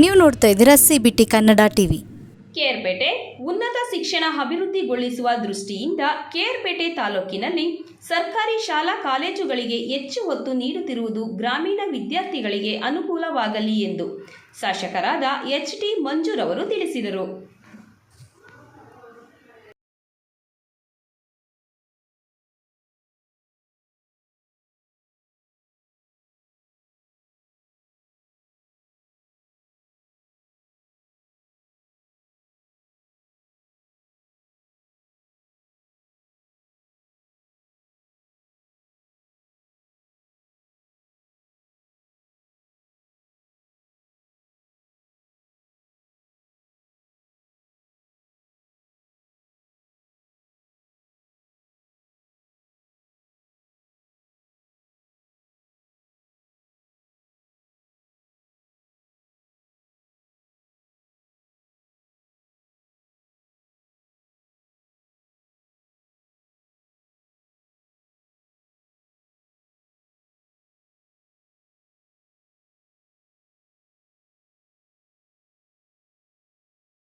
ನೀವು ನೋಡ್ತಾ ಇದ್ದೀರಾ C B T Kannada TV Kerpete ಉನ್ನತ ಶಿಕ್ಷಣ ಅಭಿವೃದ್ಧಿಗೊಳಿಸುವ ದೃಷ್ಟಿಯಿಂದ ಕೇರ್ಪೇಟೆ ತಾಲೂಕಿನಲ್ಲಿ ಸರ್ಕಾರಿ ಶಾಲಾ ಕಾಲೇಜುಗಳಿಗೆ ಹೆಚ್ಚು ಒತ್ತು ನೀಡುತ್ತಿರುವುದು ಗ್ರಾಮೀಣ ವಿದ್ಯಾರ್ಥಿಗಳಿಗೆ ಅನುಕೂಲವಾಗಲಿ ಎಂದು ಶಾಸಕರಾದ ಎಚ್ ಟಿ ಮಂಜೂರವರು ತಿಳಿಸಿದರು.